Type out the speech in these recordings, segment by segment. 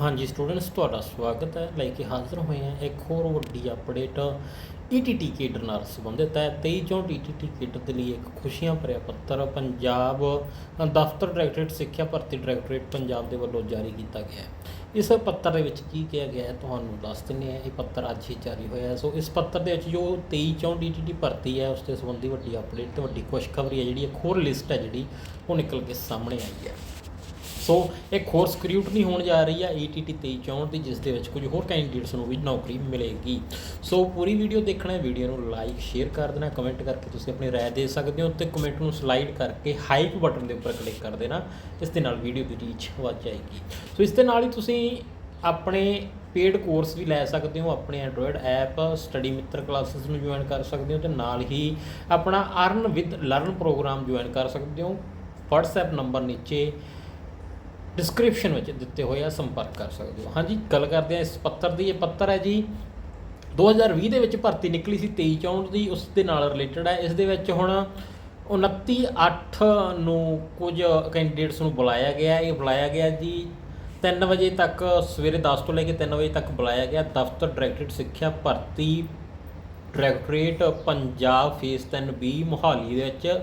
ਹਾਂਜੀ ਸਟੂਡੈਂਟਸ ਤੁਹਾਡਾ ਸਵਾਗਤ ਹੈ। ਲੈ ਕੇ ਹਾਜ਼ਰ ਹੋਏ ਹਾਂ ਇੱਕ ਹੋਰ ਵੱਡੀ ਅਪਡੇਟ ETT ਕੇਡਰ ਨਾਲ ਸੰਬੰਧਿਤ ਹੈ। 23 ਚੋਂ ETT ਕੇਡਰ ਦੇ ਲਈ ਇੱਕ ਖੁਸ਼ੀਆਂ ਭਰਿਆ ਪੱਤਰ, ਪੰਜਾਬ ਦਫ਼ਤਰ ਡਾਇਰੈਕਟੋਰੇਟ ਸਿੱਖਿਆ ਭਰਤੀ ਡਾਇਰੈਕਟੋਰੇਟ ਪੰਜਾਬ ਦੇ ਵੱਲੋਂ ਜਾਰੀ ਕੀਤਾ ਗਿਆ ਹੈ। ਇਸ ਪੱਤਰ ਦੇ ਵਿੱਚ ਕੀ ਕਿਹਾ ਗਿਆ ਹੈ, ਤੁਹਾਨੂੰ ਦੱਸ ਦਿੰਦੇ ਹਾਂ। ਇਹ ਪੱਤਰ ਅੱਜ ਹੀ ਜਾਰੀ ਹੋਇਆ ਸੋ, ਇਸ ਪੱਤਰ ਦੇ ਵਿੱਚ ਜੋ 23 ਚੋਂ DTT ਭਰਤੀ ਹੈ, ਉਸ ਦੇ ਸੰਬੰਧੀ ਵੱਡੀ ਅਪਡੇਟ ਤੇ ਵੱਡੀ ਖੁਸ਼ਖਬਰੀ ਹੈ ਜਿਹੜੀ, ਇੱਕ ਹੋਰ ਲਿਸਟ ਹੈ ਜਿਹੜੀ, ਉਹ ਨਿਕਲ ਕੇ ਸਾਹਮਣੇ ਆਈ ਹੈ। ਸੋ ਇੱਕ ਹੋਰ ਸਕ੍ਰਿਊਟਨੀ ਹੋਣ ਜਾ ਰਹੀ ਹੈ ETT 2364 ਦੀ ਜਿਸ ਦੇ ਵਿੱਚ ਕੁਝ ਹੋਰ ਕੈਂਡੀਡੇਟਸ ਨੂੰ ਵੀ ਨੌਕਰੀ ਮਿਲੇਗੀ ਸੋ ਪੂਰੀ ਵੀਡੀਓ ਦੇਖਣਾ ਹੈ ਵੀਡੀਓ ਨੂੰ ਲਾਈਕ ਸ਼ੇਅਰ ਕਰ ਦੇਣਾ ਕਮੈਂਟ ਕਰਕੇ ਤੁਸੀਂ ਆਪਣੀ رائے ਦੇ ਸਕਦੇ ਹੋ ਤੇ ਕਮੈਂਟ ਨੂੰ ਸਲਾਈਡ ਕਰਕੇ ਹਾਈਪ ਬਟਨ ਦੇ ਉੱਪਰ ਕਲਿੱਕ ਕਰ ਦੇਣਾ ਇਸ ਦੇ ਨਾਲ ਵੀਡੀਓ ਦੀ ਰੀਚ ਵੱਧ ਜਾਏਗੀ ਸੋ ਇਸ ਦੇ ਨਾਲ ਹੀ ਤੁਸੀਂ ਆਪਣੇ ਪੇਡ ਕੋਰਸ ਵੀ ਲੈ ਸਕਦੇ ਹੋ ਆਪਣੇ android app study Mitra classes ਨੂੰ ਜੁਆਇਨ ਕਰ ਸਕਦੇ ਹੋ ਤੇ ਨਾਲ ਹੀ ਆਪਣਾ earn with learn programme join ਕਰ ਸਕਦੇ ਹੋ WhatsApp ਨੰਬਰ ਨੀਚੇ ਡਿਸਕ੍ਰਿਪਸ਼ਨ ਵਿੱਚ ਦਿੱਤੇ ਹੋਏ ਆ, ਸੰਪਰਕ ਕਰ ਸਕਦੇ ਹੋ। ਹਾਂਜੀ, ਗੱਲ ਕਰਦੇ ਆ ਇਸ ਪੱਤਰ ਦੀ। ਇਹ ਪੱਤਰ ਹੈ ਜੀ 2020 ਦੇ ਵਿੱਚ ਭਰਤੀ ਨਿਕਲੀ ਸੀ 23 ਚੌਂਟ ਦੀ। ਉਸ ਦੇ ਨਾਲ ਰਿਲੇਟਡ ਹੈ। ਇਸ ਦੇ ਵਿੱਚ ਹੁਣ 29 8 ਨੂੰ ਕੁਝ ਕੈਂਡੀਡੇਟਸ ਨੂੰ ਬੁਲਾਇਆ ਗਿਆ ਇਹ ਬੁਲਾਇਆ ਗਿਆ ਜੀ 3 ਵਜੇ ਤੱਕ, ਸਵੇਰੇ 10 ਤੋਂ ਲੈ ਕੇ 3 ਵਜੇ ਤੱਕ ਬੁਲਾਇਆ ਗਿਆ। ਦਫ਼ਤਰ ਡਾਇਰੈਕਟਰੇਟ ਸਿੱਖਿਆ ਭਰਤੀ। Directorate Punjab face 3B Mohali ਦੇ ਵਿੱਚ।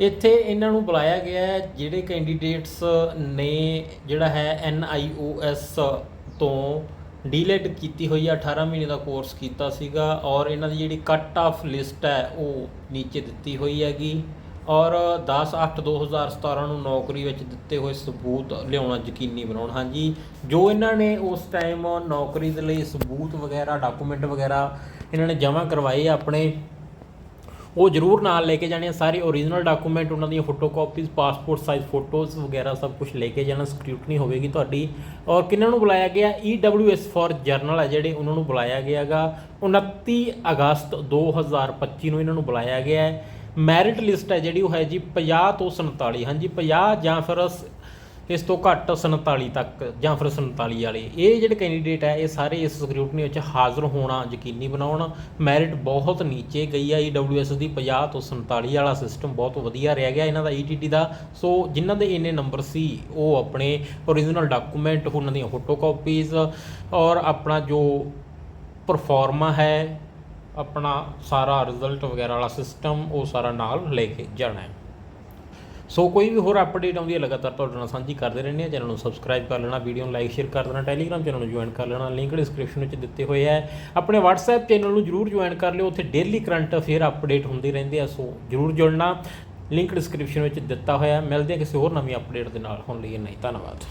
ਇੱਥੇ ਇਹਨਾਂ ਨੂੰ ਬੁਲਾਇਆ ਗਿਆ ਹੈ, ਜਿਹੜੇ ਕੈਂਡੀਡੇਟਸ ਨੇ ਜਿਹੜਾ ਹੈ NIOS ਤੋਂ ਡੀਲੇਟ ਕੀਤੀ ਹੋਈ ਹੈ 18 ਮਹੀਨੇ ਦਾ ਕੋਰਸ ਕੀਤਾ ਸੀਗਾ ਔਰ ਇਹਨਾਂ ਦੀ ਜਿਹੜੀ ਕੱਟ ਆਫ ਲਿਸਟ ਹੈ, ਉਹ ਨੀਚੇ ਦਿੱਤੀ ਹੋਈ ਹੈਗੀ ਔਰ 10/8/2017 ਨੂੰ ਨੌਕਰੀ ਵਿੱਚ ਦਿੱਤੇ ਹੋਏ ਸਬੂਤ ਲਿਆਉਣਾ ਯਕੀਨੀ ਬਣਾਉਣ। ਹਾਂਜੀ, ਜੋ ਇਹਨਾਂ ਨੇ ਉਸ ਟਾਈਮ ਨੌਕਰੀ ਦੇ ਲਈ ਸਬੂਤ ਵਗੈਰਾ ਡਾਕੂਮੈਂਟ ਵਗੈਰਾ ਇਹਨਾਂ ਨੇ ਜਮ੍ਹਾਂ ਕਰਵਾਏ ਆਪਣੇ ਉਹ ਜ਼ਰੂਰ ਨਾਲ ਲੈ ਕੇ ਜਾਣੇ ਆ। ਸਾਰੇ ਓਰੀਜਨਲ ਡਾਕੂਮੈਂਟ ਉਹਨਾਂ ਦੀਆਂ ਫੋਟੋਕਾਪੀਜ਼ ਪਾਸਪੋਰਟ ਸਾਈਜ਼ ਫੋਟੋਜ਼ ਵਗੈਰਾ ਸਭ ਕੁਝ ਲੈ ਕੇ ਜਾਣਾ। ਸਕ੍ਰਿਊਟਨੀ ਹੋਵੇਗੀ ਤੁਹਾਡੀ। ਔਰ ਕਿਹਨਾਂ ਨੂੰ ਬੁਲਾਇਆ ਗਿਆ? EWS ਫॉर ਜਰਨਲ ਹੈ ਜਿਹੜੇ ਉਹਨਾਂ ਨੂੰ ਬੁਲਾਇਆ ਗਿਆਗਾ। 29 ਅਗਸਤ 2025 ਨੂੰ ਇਹਨਾਂ ਨੂੰ ਬੁਲਾਇਆ ਗਿਆ ਹੈ। ਮੈਰਿਟ ਲਿਸਟ ਹੈ ਜਿਹੜੀ, ਉਹ ਹੈ ਜੀ 50 ਤੋਂ 47 ਹਾਂਜੀ 50 ਜਾਂ ਫਿਰ ਸ- ਇਸ ਤੋਂ ਘੱਟ 47 ਤੱਕ ਜਾਂ ਫਿਰ 47 ਵਾਲੇ। ਇਹ ਜਿਹੜੇ ਕੈਂਡੀਡੇਟ ਹੈ ਇਹ ਸਾਰੇ ਇਸ ਸਕ੍ਰਿਊਟਨੀ ਵਿੱਚ ਹਾਜ਼ਰ ਹੋਣਾ ਯਕੀਨੀ ਬਣਾਉਣ। ਮੈਰਿਟ ਬਹੁਤ ਨੀਚੇ ਗਈ ਹੈ EWS ਦੀ 50 ਤੋਂ 47 ਵਾਲਾ ਸਿਸਟਮ ਬਹੁਤ ਵਧੀਆ ਰਹਿ ਗਿਆ ਇਹਨਾਂ ਦਾ ETT ਦਾ। ਸੋ ਜਿਨ੍ਹਾਂ ਦੇ ਇੰਨੇ ਨੰਬਰ ਸੀ, ਉਹ ਆਪਣੇ ਓਰੀਜਨਲ ਡਾਕੂਮੈਂਟ ਉਹਨਾਂ ਦੀਆਂ ਫੋਟੋਕਾਪੀਜ਼ ਔਰ ਆਪਣਾ ਜੋ ਪਰਫਾਰਮਾ ਹੈ, ਆਪਣਾ ਸਾਰਾ ਰਿਜ਼ਲਟ ਵਗੈਰਾ ਵਾਲਾ ਸਿਸਟਮ ਉਹ ਸਾਰਾ ਨਾਲ ਲੈ ਕੇ ਜਾਣਾ ਹੈ। ਸੋ ਕੋਈ ਵੀ ਹੋਰ ਅਪਡੇਟ ਆਉਂਦੀ ਹੈ, ਲਗਾਤਾਰ ਤੁਹਾਡੇ ਨਾਲ ਸਾਂਝੀ ਕਰਦੇ ਰਹਿੰਦੇ ਆ ਚੈਨਲ ਨੂੰ ਸਬਸਕ੍ਰਾਈਬ ਕਰ ਲੈਣਾ ਵੀਡੀਓ ਨੂੰ ਲਾਈਕ ਸ਼ੇਅਰ ਕਰ ਦੇਣਾ ਟੈਲੀਗ੍ਰਾਮ ਚੈਨਲ ਨੂੰ ਜੁਆਇਨ ਕਰ ਲੈਣਾ। ਲਿੰਕ ਡਿਸਕ੍ਰਿਪਸ਼ਨ ਵਿੱਚ ਦਿੱਤੇ ਹੋਏ ਹੈ। ਆਪਣੇ WhatsApp ਚੈਨਲ ਨੂੰ ਜਰੂਰ ਜੁਆਇਨ ਕਰ ਲਿਓ। ਉੱਥੇ ਡੇਲੀ ਕਰੰਟ ਅਫੇਅਰ ਅਪਡੇਟ ਹੁੰਦੇ ਰਹਿੰਦੇ ਆ, ਸੋ ਜਰੂਰ ਜੁੜਨਾ। ਲਿੰਕ ਡਿਸਕ੍ਰਿਪਸ਼ਨ ਵਿੱਚ ਦਿੱਤਾ ਹੋਇਆ ਮਿਲਦੇ ਹਾਂ ਕਿਸੇ ਹੋਰ ਨਵੀਂ ਅਪਡੇਟ ਦੇ ਨਾਲ। ਹੁਣ ਲਈ ਨਹੀਂ ਧੰਨਵਾਦ।